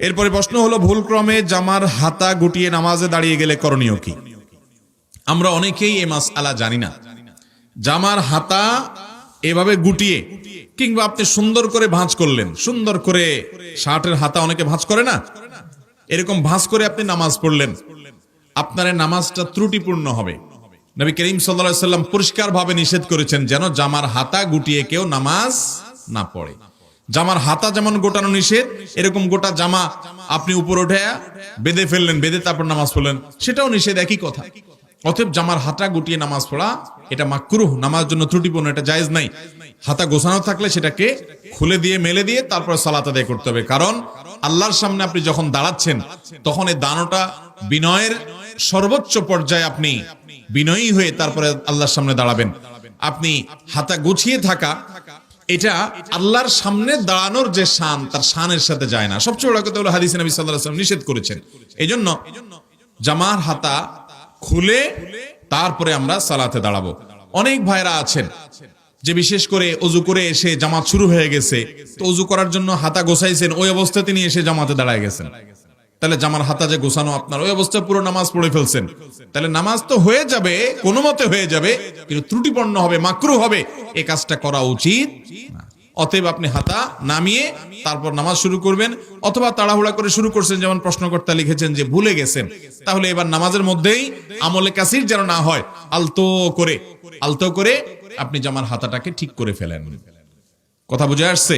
এরপরে প্রশ্ন হলো, ভুলক্রমে জামার হাতা গুটিয়ে নামাজে দাঁড়িয়ে গেলে করণীয় কি? আমরা অনেকেই এ মাস আলা জানি না। জামার হাতা এভাবে গুটিয়ে কিংবা আপনি সুন্দর করে ভাঁজ করলেন, সুন্দর করে শার্টের হাতা অনেকে ভাঁজ করে না? এরকম ভাঁজ করে আপনি নামাজ পড়লেন, আপনার নামাজটা ত্রুটিপূর্ণ হবে। নবী করিম সাল্লা সাল্লাম পরিষ্কার ভাবে নিষেধ করেছেন যেন জামার হাতা গুটিয়ে কেউ নামাজ না পড়ে। জামার হাতা যেমন গোটানো নিষেধ, এরকম গোটা জামা আপনি উপর উঠে বেঁধে ফেললেন, বেঁধে তারপর নামাজ পড়লেন, সেটাও নিষেধ, একই কথা। অতএব জামার হাতা গুটিয়ে নামাজ পড়া, এটা মাকরুহ নামাজ জন্য ত্রুটিপূর্ণ, এটা জায়েজ নাই। হাতা গোছানো থাকলে সেটাকে খুলে দিয়ে, মেলে দিয়ে তারপর সালাত আদায় করতে হবে। কারণ আল্লাহর সামনে আপনি যখন দাঁড়াচ্ছেন, তখন এই দানোটা বিনয়ের সর্বোচ্চ পর্যায়ে আপনি বিনয়ী হয়ে তারপরে আল্লাহর সামনে দাঁড়াবেন। আপনি হাতা গুছিয়ে থাকা এটা আল্লাহর সামনে দাঁড়ানোর যে শান, তার শানের সাথে যায় না। সবচেয়ে বড় কথা হলো হাদিস নবী আলাইহি নিষেধ করেছেন। এই জন্য জামার হাতা খুলে তারপরে আমরা সালাতে দাঁড়াবো। অনেক ভাইরা আছেন যে বিশেষ করে অজু করে এসে জামাত শুরু হয়ে গেছে। তো অজু করার জন্য হাতা গোছাইছেন, ওই অবস্থা তিনি এসে জামাতে দাঁড়ায় গেছেন। তাহলে জামার হাতা যে গোছানো আপনার, ওই অবস্থায় পুরো নামাজ পড়ে ফেলছেন। তাহলে নামাজ তো হয়ে যাবে, কোনো মতে হয়ে যাবে, কিন্তু ত্রুটিপন্ন হবে, মাকরু হবে এই কাজটা করা উচিত। অতএব আপনি হাতা নামিয়ে তারপর নামাজ শুরু করবেন, অথবা তাড়াহুড়া করে শুরু করছেন, যেমন প্রশ্নকর্তা লিখেছেন যে ভুলে গেছেন। তাহলে এবার নামাজের মধ্যেই আমলে কাসির যেন না হয়, আলতো করে আলতো করে আপনি জামার হাতাটাকে ঠিক করে ফেলেন। কথা বুঝে আসছে?